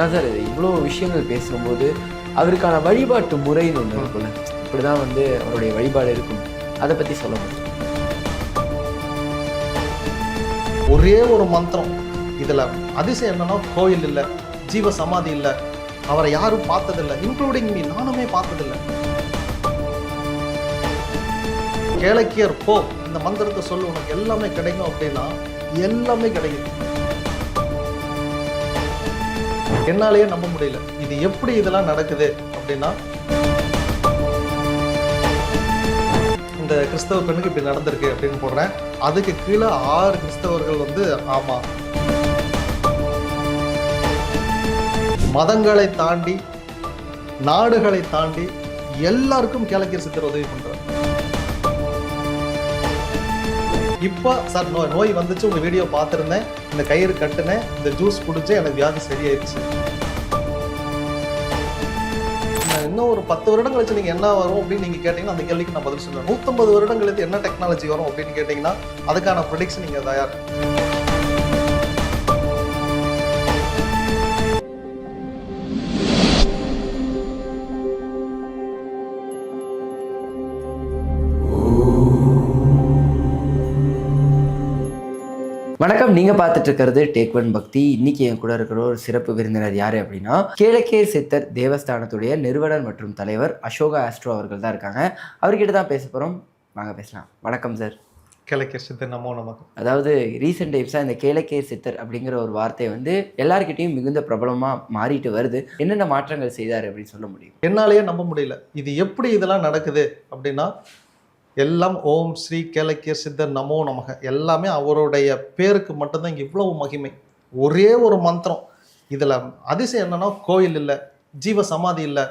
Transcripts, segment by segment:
அதான் சார் இவ்வளோ விஷயங்கள் பேசும்போது அவருக்கான வழிபாட்டு முறைன்னு ஒன்று இருக்கும்ல. இப்படி தான் வந்து அவருடைய வழிபாடு இருக்கும். அதை பற்றி சொல்ல முடியும்? ஒரே ஒரு மந்திரம். இதுல அதிசயம் என்னன்னா கோயில் இல்லை ஜீவ சமாதி இல்லை அவரை யாரும் பார்த்ததில்லை. இன்க்ளூடிங் மீ நானுமே பார்த்ததில்லை. கேளக்கியர் போ இந்த மந்திரத்தை சொல்லு உனக்கு எல்லாமே கிடைக்கும் அப்படின்னா எல்லாமே கிடைக்கும். என்னாலேயே நம்ப முடியல. இது எப்படி இதெல்லாம் நடக்குது அப்படின்னா இந்த கிறிஸ்தவ பெண்ணுக்கு இப்படி நடந்திருக்கு அப்படின்னு போடுறேன். அதுக்கு கீழே ஆறு கிறிஸ்தவர்கள் வந்து ஆமா. மதங்களை தாண்டி நாடுகளை தாண்டி எல்லாருக்கும் கேளக்கியர் சித்தர் உதவி பண்றாரு. இப்போ சார் நோய் நோய் வந்துச்சு உங்க வீடியோ பார்த்துருந்தேன். இந்த கயிறு கட்டினேன் இந்த ஜூஸ் குடிச்சு எனக்கு வியாதி சரியாயிடுச்சு. நான் இன்னும் ஒரு பத்து வருடம் கழிச்சு நீங்க என்ன வரும் அப்படின்னு நீங்க கேட்டீங்கன்னா அந்த கேள்விக்கு நான் பதில் சொல்லுவேன் நூத்தம்பது வருடம் கழித்து என்ன டெக்னாலஜி வரும் அப்படின்னு கேட்டீங்கன்னா அதுக்கான ப்ரொடிக்ஷன் நீங்க தயார். வணக்கம். நீங்க பார்த்துட்டு இருக்கிறது டேக் ஒன் பக்தி. இன்னைக்கு என் கூட இருக்கிற ஒரு சிறப்பு விருந்தினர் யாரு அப்படின்னா கேளக்கே சித்தர் தேவஸ்தானத்துடைய நிறுவனர் மற்றும் தலைவர் அசோகா ஆஸ்ட்ரோ அவர்கள் தான் இருக்காங்க. அவர்கிட்ட தான் பேச போறோம். வாங்க பேசலாம். வணக்கம் சார். கிழக்கிய சித்தர் நமோ நமக்கு அதாவது ரீசெண்ட் டைம்ஸாக இந்த கேளக்கே சித்தர் அப்படிங்கிற ஒரு வார்த்தை வந்து எல்லார்கிட்டயும் மிகுந்த பிரபலமாக மாறிட்டு வருது. என்னென்ன மாற்றங்கள் செய்தார் அப்படின்னு சொல்ல முடியும்? என்னாலேயே நம்ப முடியல. இது எப்படி இதெல்லாம் நடக்குது அப்படின்னா எல்லாம் ஓம் ஸ்ரீ கேலக்கிய சித்தர் நமோ நமக. எல்லாமே அவருடைய பேருக்கு மட்டும்தான் இங்கே இவ்வளவு மகிமை. ஒரே ஒரு மந்திரம். இதில் அதிசயம் என்னன்னா கோயில் இல்லை ஜீவ சமாதி இல்லை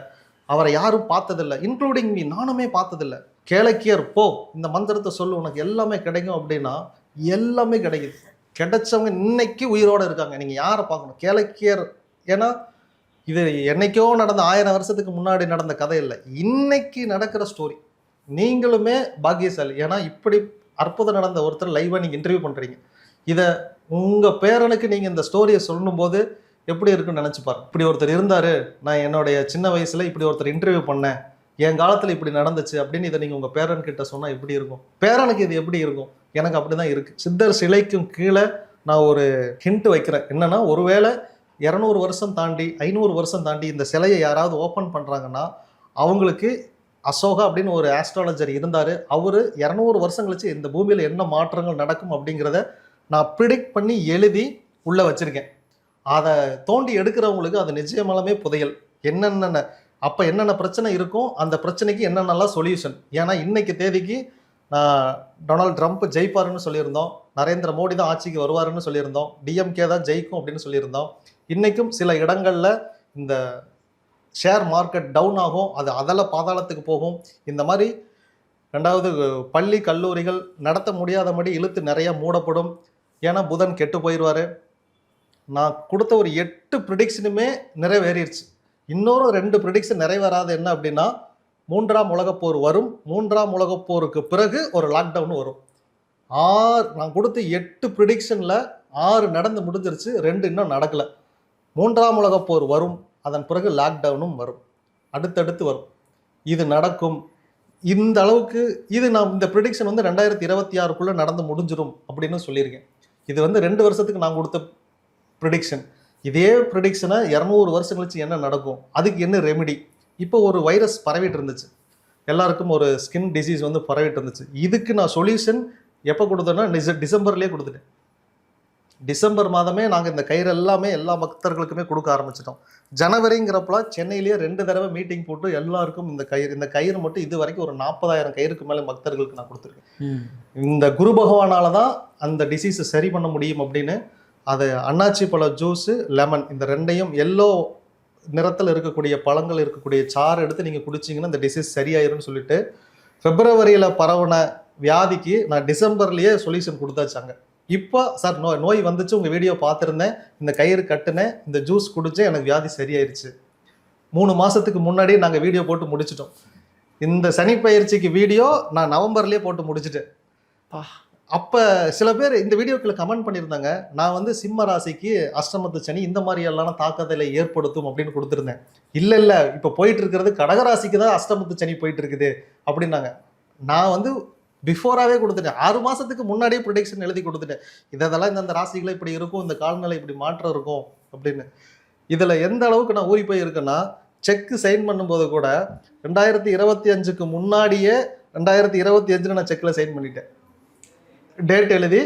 அவரை யாரும் பார்த்ததில்லை இன்க்ளூடிங் மீ நானுமே பார்த்ததில்ல. கேளக்கியர் போ இந்த மந்திரத்தை சொல்லு உனக்கு எல்லாமே கிடைக்கும் அப்படின்னா எல்லாமே கிடைக்குது. கிடைச்சவங்க இன்னைக்கு உயிரோட இருக்காங்க. நீங்கள் யாரை பார்க்கணும்? கேளக்கியர். ஏன்னா இது என்னைக்கோ நடந்த ஆயிரம் வருஷத்துக்கு முன்னாடி நடந்த கதை இல்லை. இன்னைக்கு நடக்கிற ஸ்டோரி நீங்களுமே பாக்கியசாலி. ஏன்னா இப்படி அற்புதம் நடந்த ஒருத்தர் லைவாக நீங்கள் இன்டர்வியூ பண்ணுறீங்க இதை உங்கள் பேரனுக்கு நீங்கள் இந்த ஸ்டோரியை சொல்லும்போது எப்படி இருக்குன்னு நினச்சி பாருங்க. இப்படி ஒருத்தர் இருந்தார் நான் என்னுடைய சின்ன வயசில் இப்படி ஒருத்தர் இன்டர்வியூ பண்ணேன். என் காலத்தில் இப்படி நடந்துச்சு அப்படின்னு இதை நீங்கள் உங்கள் பேரன்கிட்ட சொன்னால் எப்படி இருக்கும்? பேரனுக்கு இது எப்படி இருக்கும்? எனக்கு அப்படி தான் இருக்குது சித்தர் சிலைக்கும் கீழே நான் ஒரு ஹிண்ட் வைக்கிறேன். என்னன்னா ஒருவேளை இரநூறு வருஷம் தாண்டி ஐநூறு வருஷம் தாண்டி இந்த சிலையை யாராவது ஓப்பன் பண்ணுறாங்கன்னா அவங்களுக்கு அசோகா அப்படின்னு ஒரு ஆஸ்ட்ராலஜர் இருந்தார். அவர் இரநூறு வருஷம் கழிச்சு இந்த பூமியில் என்ன மாற்றங்கள் நடக்கும் அப்படிங்கிறத நான் ப்ரிடிக்ட் பண்ணி எழுதி உள்ளே வச்சுருக்கேன். அதை தோண்டி எடுக்கிறவங்களுக்கு அது நிச்சயமாலுமே புதையல். என்னென்ன அப்போ என்னென்ன பிரச்சனை இருக்கும் அந்த பிரச்சனைக்கு என்னென்னலாம் சொல்யூஷன் ஏன்னா இன்றைக்கு தேதிக்கு டொனால்ட் ட்ரம்ப் ஜெயிப்பாருன்னு சொல்லியிருந்தோம். நரேந்திர மோடி தான் ஆட்சிக்கு வருவாருன்னு சொல்லியிருந்தோம். டிஎம்கே தான் ஜெயிக்கும் அப்படின்னு சொல்லியிருந்தோம். இன்றைக்கும் சில இடங்களில் இந்த ஷேர் மார்க்கெட் டவுன் ஆகும் அது அதில் பாதாளத்துக்கு போகும். இந்த மாதிரி ரெண்டாவது பள்ளி கல்லூரிகள் நடத்த முடியாதபடி இழுத்து நிறையா மூடப்படும். ஏன்னா புதன் கெட்டு போயிடுவார் நான் கொடுத்த ஒரு எட்டு ப்ரிடிக்ஷனுமே நிறைவேறிடுச்சு. இன்னொரு ரெண்டு ப்ரிடிக்ஷன் நிறைவேறாது என்ன அப்படின்னா மூன்றாம் உலகப்போர் வரும். மூன்றாம் உலகப்போருக்கு பிறகு ஒரு லாக்டவுன் வரும். ஆறு நான் கொடுத்த எட்டு ப்ரிடிக்ஷனில் ஆறு நடந்து முடிஞ்சிருச்சு ரெண்டு இன்னும் நடக்கலை. மூன்றாம் உலகப்போர் வரும். அதன் பிறகு லாக்டவுனும் வரும். அடுத்தடுத்து வரும். இது நடக்கும். இந்த அளவுக்கு இது நான் இந்த ப்ரிடிக்ஷன் வந்து ரெண்டாயிரத்தி இருபத்தி ஆறுக்குள்ளே நடந்து முடிஞ்சிடும் அப்படின்னு சொல்லியிருக்கேன். இது வந்து ரெண்டு வருஷத்துக்கு நான் கொடுத்த ப்ரிடிக்ஷன் இதே ப்ரிடிக்ஷனை இரநூறு வருஷம் கழிச்சு என்ன நடக்கும்? அதுக்கு என்ன ரெமெடி இப்போ ஒரு வைரஸ் பரவிட்டு இருந்துச்சு. எல்லாருக்கும் ஒரு ஸ்கின் டிசீஸ் வந்து பரவிட்டு இருந்துச்சு. இதுக்கு நான் சொல்யூஷன் எப்போ கொடுத்தேன்னா டிச டிசம்பர்லேயே கொடுத்துட்டேன். டிசம்பர் மாதமே நாங்கள் இந்த கயிறு எல்லாமே எல்லா பக்தர்களுக்குமே கொடுக்க ஆரம்பிச்சிட்டோம். ஜனவரிங்கிறப்பலாம் சென்னையிலேயே ரெண்டு தடவை மீட்டிங் போட்டு எல்லாருக்கும் இந்த கயிறு இந்த கயிறு மட்டும் இது வரைக்கும் ஒரு நாற்பதாயிரம் கயிறுக்கு மேலே பக்தர்களுக்கு நான் கொடுத்துருக்கேன். இந்த குரு பகவானால தான் அந்த டிசீஸை சரி பண்ண முடியும் அப்படின்னு அதை அன்னாச்சி பழ ஜூஸு லெமன் இந்த ரெண்டையும் எல்லோ நிறத்தில் இருக்கக்கூடிய பழங்கள் இருக்கக்கூடிய சாறு எடுத்து நீங்கள் குடிச்சிங்கன்னா இந்த டிசீஸ் சரியாயிரும்னு சொல்லிட்டு பிப்ரவரியில் பரவுன வியாதிக்கு நான் டிசம்பர்லேயே சொல்யூஷன் கொடுத்தாச்சாங்க இப்போ சார் நோய் நோய் வந்துச்சு உங்கள் வீடியோ பார்த்துருந்தேன். இந்த கயிறு கட்டுனேன் இந்த ஜூஸ் குடிச்சேன் எனக்கு வியாதி சரியாயிருச்சு. மூணு மாதத்துக்கு முன்னாடியே நாங்கள் வீடியோ போட்டு முடிச்சிட்டோம். இந்த சனி பயிற்சிக்கு வீடியோ நான் நவம்பர்லேயே போட்டு முடிச்சிட்டேன். அப்போ சில பேர் இந்த வீடியோக்களை கமெண்ட் பண்ணியிருந்தாங்க. நான் வந்து சிம்ம ராசிக்கு அஷ்டமத்து சனி இந்த மாதிரி எல்லாம் தாக்கத்தை ஏற்படுத்தும் அப்படின்னு கொடுத்துருந்தேன். இல்லை இல்லை இப்போ போயிட்டு இருக்கிறது கடகராசிக்கு தான் அஷ்டமத்து சனி போயிட்டு இருக்குது அப்படின்னாங்க. நான் வந்து பிஃபோராகவே கொடுத்துட்டேன். ஆறு மாதத்துக்கு முன்னாடியே ப்ரொடிக்ஷன் எழுதி கொடுத்துட்டேன். இதெல்லாம் இந்தந்த ராசிகளை இப்படி இருக்கும் இந்த காலநிலை இப்படி மாற்றம் இருக்கும் அப்படின்னு. இதில் எந்த அளவுக்கு நான் ஊறி போய் இருக்கேன்னா செக்கு சைன் பண்ணும்போது கூட ரெண்டாயிரத்தி இருபத்தி அஞ்சுக்கு முன்னாடியே ரெண்டாயிரத்தி இருபத்தி அஞ்சுன்னு நான் செக்கில் சைன் பண்ணிட்டேன். டேட் எழுதி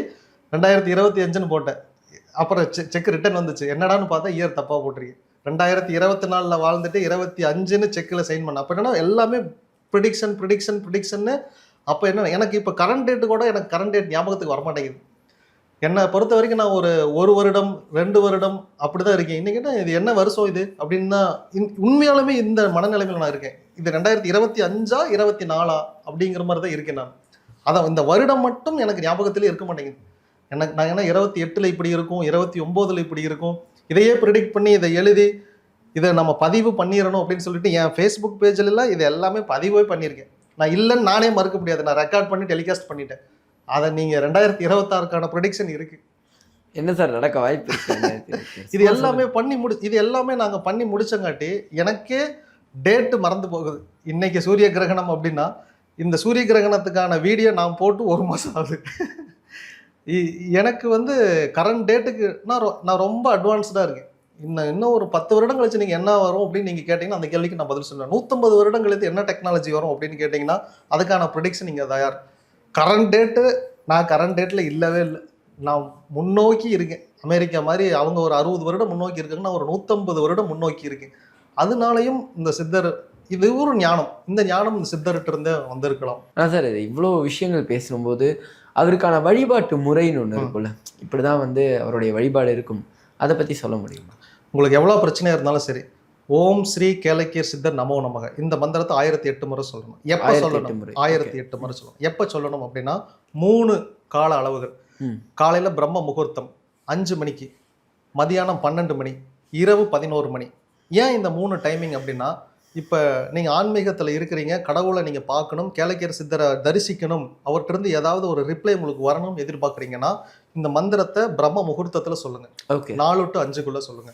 ரெண்டாயிரத்தி இருபத்தி அஞ்சுன்னு போட்டேன். அப்புறம் செக் ரிட்டர்ன் வந்துச்சு. என்னடான்னு பார்த்தா இயர் தப்பாக போட்டிருக்கேன் ரெண்டாயிரத்தி இருபத்தி நாலில் வாழ்ந்துட்டு இருபத்தி அஞ்சுன்னு செக்கில் சைன் பண்ணேன். அப்போ என்னன்னா எல்லாமே ப்ரிடிக்ஷன் ப்ரிடிக்ஷன் ப்ரிடிக்ஷன்னு அப்போ என்ன எனக்கு இப்போ கரண்ட் டேட்டு கூட எனக்கு கரண்ட் டேட் ஞாபகத்துக்கு வரமாட்டேங்குது. என்னை பொறுத்த வரைக்கும் நான் ஒரு ஒரு வருடம் ரெண்டு வருடம் அப்படி தான் இருக்கேன் இன்றைக்கிட்ட இது என்ன வருஷம் இது? அப்படின்னா இன்- உண்மையாலுமே இந்த மனநிலைமையில் நான் இருக்கேன். இது ரெண்டாயிரத்தி இருபத்தி அஞ்சா இருபத்தி நாலா அப்படிங்கிற மாதிரி தான் இருக்கேன் நான். அதான் இந்த வருடம் மட்டும் எனக்கு ஞாபகத்திலே இருக்க மாட்டேங்குது. எனக்கு நான் என்ன இருபத்தி எட்டில் இப்படி இருக்கும் இருபத்தி ஒம்போதில் இப்படி இருக்கும். இதையே ப்ரிடிக்ட் பண்ணி இதை எழுதி இதை நம்ம பதிவு பண்ணிடணும் அப்படின்னு சொல்லிட்டு என் ஃபேஸ்புக் பேஜில் இது எல்லாமே பதிவே பண்ணியிருக்கேன். நான் இல்லைன்னு நானே மறுக்க முடியாது. நான் ரெக்கார்ட் பண்ணி டெலிகாஸ்ட் பண்ணிட்டேன். அதை நீங்கள் ரெண்டாயிரத்தி இருபத்தாறுக்கான ப்ரொடிக்ஷன் இருக்கு. என்ன சார் நடக்க வாய்ப்பு இது எல்லாமே பண்ணி முடி இது எல்லாமே நாங்கள் பண்ணி முடிச்சங்காட்டி எனக்கே டேட்டு மறந்து போகுது. இன்னைக்கு சூரிய கிரகணம் அப்படின்னா இந்த சூரிய கிரகணத்துக்கான வீடியோ நான் போட்டு ஒரு மாதம் ஆகுது. இ- எனக்கு வந்து கரண்ட் டேட்டுக்கு நான் நான் ரொம்ப அட்வான்ஸ்டாக இருக்கேன். இன்னும் இன்னும் ஒரு பத்து வருடம் கழிச்சு நீங்கள் என்ன வரும் அப்படின்னு நீங்கள் கேட்டிங்கன்னா அந்த கேள்விக்கு நான் பதில் சொல்லுவேன் நூற்றம்பது வருடம் கழித்து என்ன டெக்னாலஜி வரும் அப்படின்னு கேட்டிங்கன்னா அதுக்கான ப்ரிடிக்ஷன் நீங்கள் தயார். கரண்ட் டேட்டு நான் கரண்ட் டேட்டில் இல்லவே இல்லை. நான் முன்னோக்கி இருக்கேன். அமெரிக்கா மாதிரி அவங்க ஒரு அறுபது வருடம் முன்னோக்கி இருக்காங்க நான் ஒரு நூற்றம்பது வருடம் முன்னோக்கி இருக்கேன். அதனாலையும் இந்த சித்தர் இது ஒரு ஞானம். இந்த ஞானம் இந்த சித்தர்கிட்ட இருந்தே வந்திருக்கலாம். ஆ சார் இவ்வளோ விஷயங்கள் பேசும்போது அவருக்கான வழிபாட்டு முறைன்னு ஒன்று இருக்கும்ல. இப்படிதான் வந்து அவருடைய வழிபாடு இருக்கும். அதை பற்றி சொல்ல முடியுமா? உங்களுக்கு எவ்வளோ பிரச்சனையா இருந்தாலும் சரி ஓம் ஸ்ரீ கேலக்கியர் சித்தர் நமோ நமக. இந்த மந்திரத்தை ஆயிரத்தி எட்டு முறை சொல்லணும். எப்போ சொல்லணும். ஆயிரத்தி எட்டு முறை சொல்லணும். எப்போ சொல்லணும் அப்படின்னா மூணு கால அளவுகள். காலையில பிரம்ம முகூர்த்தம் அஞ்சு மணிக்கு மதியானம் பன்னெண்டு மணி இரவு பதினோரு மணி. ஏன் இந்த மூணு டைமிங் அப்படின்னா இப்போ நீங்கள் ஆன்மீகத்தில் இருக்கிறீங்க கடவுளை நீங்கள் பார்க்கணும் கேளக்கியர் சித்தரை தரிசிக்கணும் அவர்கிட்ட இருந்து ஏதாவது ஒரு ரிப்ளை உங்களுக்கு வரணும் எதிர்பார்க்குறீங்கன்னா இந்த மந்திரத்தை பிரம்ம முகூர்த்தத்தில் சொல்லுங்கள் நாலு டு அஞ்சுக்குள்ள சொல்லுங்க.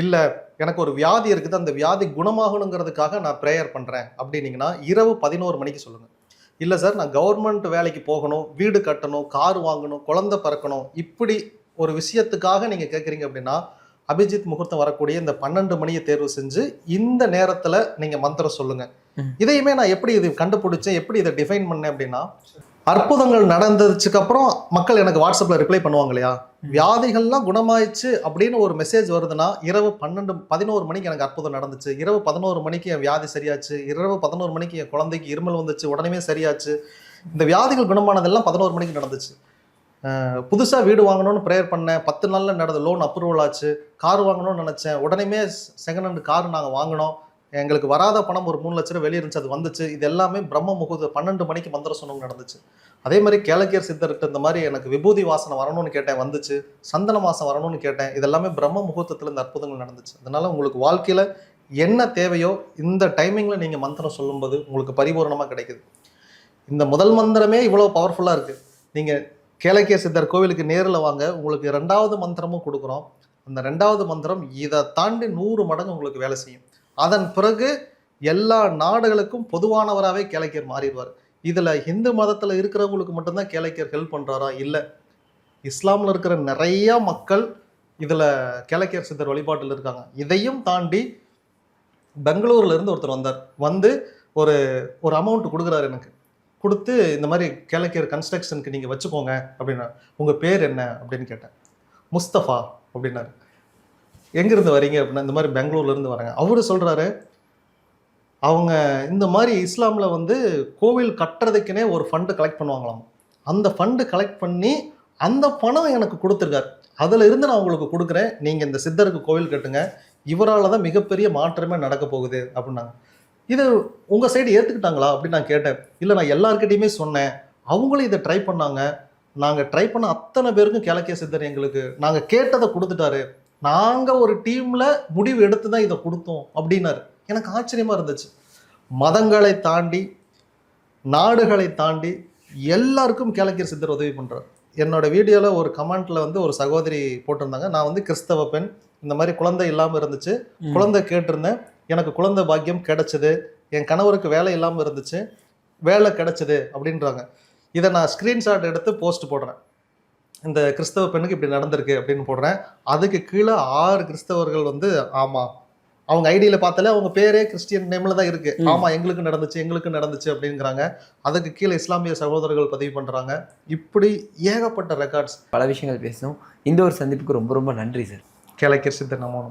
இல்ல எனக்கு ஒரு வியாதி இருக்குது அந்த வியாதி குணமாகணுங்கிறதுக்காக நான் ப்ரேயர் பண்றேன். அப்படின்னீங்கன்னா இரவு பதினோரு மணிக்கு சொல்லுங்க. இல்ல சார் நான் கவர்மெண்ட் வேலைக்கு போகணும் வீடு கட்டணும் கார் வாங்கணும் குழந்தை பிறக்கணும் இப்படி ஒரு விஷயத்துக்காக நீங்க கேட்குறீங்க அப்படின்னா அபிஜித் முகூர்த்தம் வரக்கூடிய இந்த பன்னெண்டு மணியை தேர்வு செஞ்சு இந்த நேரத்துல நீங்க மந்திரம் சொல்லுங்க. ம். இதையுமே நான் எப்படி இது கண்டுபிடிச்சேன் எப்படி இதை டிஃபைன் பண்ணேன் அப்படின்னா அற்புதங்கள் நடந்ததுக்கு அப்புறம் மக்கள் எனக்கு வாட்ஸ்அப்ல ரிப்ளை பண்ணுவாங்க இல்லையா வியாதிகள்லாம் குணமாயிடுச்சு அப்படின்னு ஒரு மெசேஜ் வருதுன்னா இரவு பன்னெண்டு பதினோரு மணிக்கு எனக்கு அற்புதம் நடந்துச்சு. இரவு பதினோரு மணிக்கு என் வியாதி சரியாச்சு. இரவு பதினோரு மணிக்கு என் குழந்தைக்கு இருமல் வந்துச்சு உடனே சரியாச்சு. இந்த வியாதிகள் குணமானதெல்லாம் பதினோரு மணிக்கு நடந்துச்சு. அஹ் புதுசா வீடு வாங்கணும்னு ப்ரேயர் பண்ணேன். பத்து நாள்ல நடந்த லோன் அப்ரூவல் ஆச்சு. கார் வாங்கணும்னு நினைச்சேன். உடனே செகண்ட் ஹேண்ட் கார் நாங்கள் வாங்கினோம். எங்களுக்கு வராத பணம் ஒரு மூணு லட்ச ரூபா வெளியே இருந்துச்சு அது வந்துச்சு. இது எல்லாமே பிரம்ம முகூர்த்த பன்னெண்டு மணிக்கு மந்திரம் சொன்னவங்க நடந்துச்சு. அதே மாதிரி கேளக்கியர் சித்தர்கிட்ட இந்த மாதிரி எனக்கு விபூதி வாசனை வரணும்னு கேட்டேன் வந்துச்சு. சந்தன மாசம் வரணும்னு கேட்டேன். இதெல்லாமே பிரம்ம முகூர்த்தத்தில் இந்த அற்புதங்கள் நடந்துச்சு. அதனால உங்களுக்கு வாழ்க்கையில் என்ன தேவையோ இந்த டைமிங்கில் நீங்கள் மந்திரம் சொல்லும்போது உங்களுக்கு பரிபூர்ணமாக கிடைக்குது. இந்த முதல் மந்திரமே இவ்வளோ பவர்ஃபுல்லாக இருக்குது நீங்கள் கேளக்கிய சித்தர் கோவிலுக்கு நேரில் வாங்க. உங்களுக்கு ரெண்டாவது மந்திரமும் கொடுக்குறோம். அந்த ரெண்டாவது மந்திரம் இதை தாண்டி நூறு மடங்கு உங்களுக்கு வேலை செய்யும். அதன் பிறகு எல்லா நாடுகளுக்கும் பொதுவானவராகவே கேளைக்கர் மாறிடுவார். இதில் இந்து மதத்தில் இருக்கிறவங்களுக்கு மட்டும்தான் கேளைக்கர் ஹெல்ப் பண்ணுறாரா இல்லை. இஸ்லாமில் இருக்கிற நிறையா மக்கள் இதில் கேளக்கியர் சித்தர் வழிபாட்டில் இருக்காங்க. இதையும் தாண்டி பெங்களூர்ல இருந்து ஒருத்தர் வந்தார். வந்து ஒரு ஒரு அமௌண்ட் கொடுக்குறாரு எனக்கு. கொடுத்து இந்த மாதிரி கேளக்கியர் கன்ஸ்ட்ரக்ஷனுக்கு நீங்கள் வச்சுக்கோங்க அப்படின்னா உங்கள் பேர் என்ன அப்படின்னு கேட்டேன். முஸ்தஃபா அப்படின்னாரு. எங்கேருந்து வரீங்க அப்படின்னா இந்த மாதிரி பெங்களூர்லேருந்து இருந்து வரேங்க. அவரு சொல்கிறாரு அவங்க இந்த மாதிரி இஸ்லாமில் வந்து கோவில் கட்டுறதுக்குனே ஒரு ஃபண்டு கலெக்ட் பண்ணுவாங்களாம். அந்த ஃபண்டு கலெக்ட் பண்ணி அந்த பணம் எனக்கு கொடுத்துருக்காரு. அதில் இருந்து நான் உங்களுக்கு கொடுக்குறேன். நீங்கள் இந்த சித்தருக்கு கோவில் கட்டுங்க. இவரால் தான் மிகப்பெரிய மாற்றமே நடக்க போகுது அப்படின்னாங்க. இது உங்கள் சைடு ஏற்றுக்கிட்டாங்களா அப்படின்னு நான் கேட்டேன். இல்லை நான் எல்லாருக்கிட்டையுமே சொன்னேன். அவங்களும் இதை ட்ரை பண்ணாங்க. நாங்கள் ட்ரை பண்ண அத்தனை பேருக்கும் கிழக்கிய சித்தர் எங்களுக்கு நாங்கள் கேட்டதை கொடுத்துட்டாரு. நாங்கள் ஒரு டீமில் முடிவு எடுத்து தான் இதை கொடுத்தோம் அப்படின்னாரு. எனக்கு ஆச்சரியமாக இருந்துச்சு. மதங்களை தாண்டி நாடுகளை தாண்டி எல்லாருக்கும் கேளக்கியர் சித்தர் உதவி பண்றார். என்னோட வீடியோல ஒரு கமெண்ட்ல வந்து ஒரு சகோதரி போட்டிருந்தாங்க. நான் வந்து கிறிஸ்தவ பெண். இந்த மாதிரி குழந்தை இல்லாம இருந்துச்சு. குழந்தை கேட்டிருந்தேன். எனக்கு குழந்தை பாக்கியம் கிடைச்சது. என் கணவருக்கு வேலை இல்லாம இருந்துச்சு. வேலை கிடைச்சது அப்படின்றாங்க. இதை நான் ஸ்கிரீன்ஷாட் எடுத்து போஸ்ட் போடுறேன். இந்த கிறிஸ்தவ பெண்ணுக்கு இப்படி நடந்திருக்கு அப்படின்னு போடுறேன். அதுக்கு கீழே ஆறு கிறிஸ்தவர்கள் வந்து ஆமா. அவங்க ஐடியில பார்த்தாலே அவங்க பேரே கிறிஸ்டியன் நேம்ல தான் இருக்கு. ஆமா எங்களுக்கு நடந்துச்சு எங்களுக்கு நடந்துச்சு அப்படிங்கிறாங்க. அதுக்கு கீழே இஸ்லாமிய சகோதரர்கள் பதிவு பண்றாங்க. இப்படி ஏகப்பட்ட ரெக்கார்ட்ஸ் பல விஷயங்கள் பேசணும் இந்த ஒரு சந்திப்புக்கு ரொம்ப ரொம்ப நன்றி சார். கிழக்கிற சித்தர் நமோ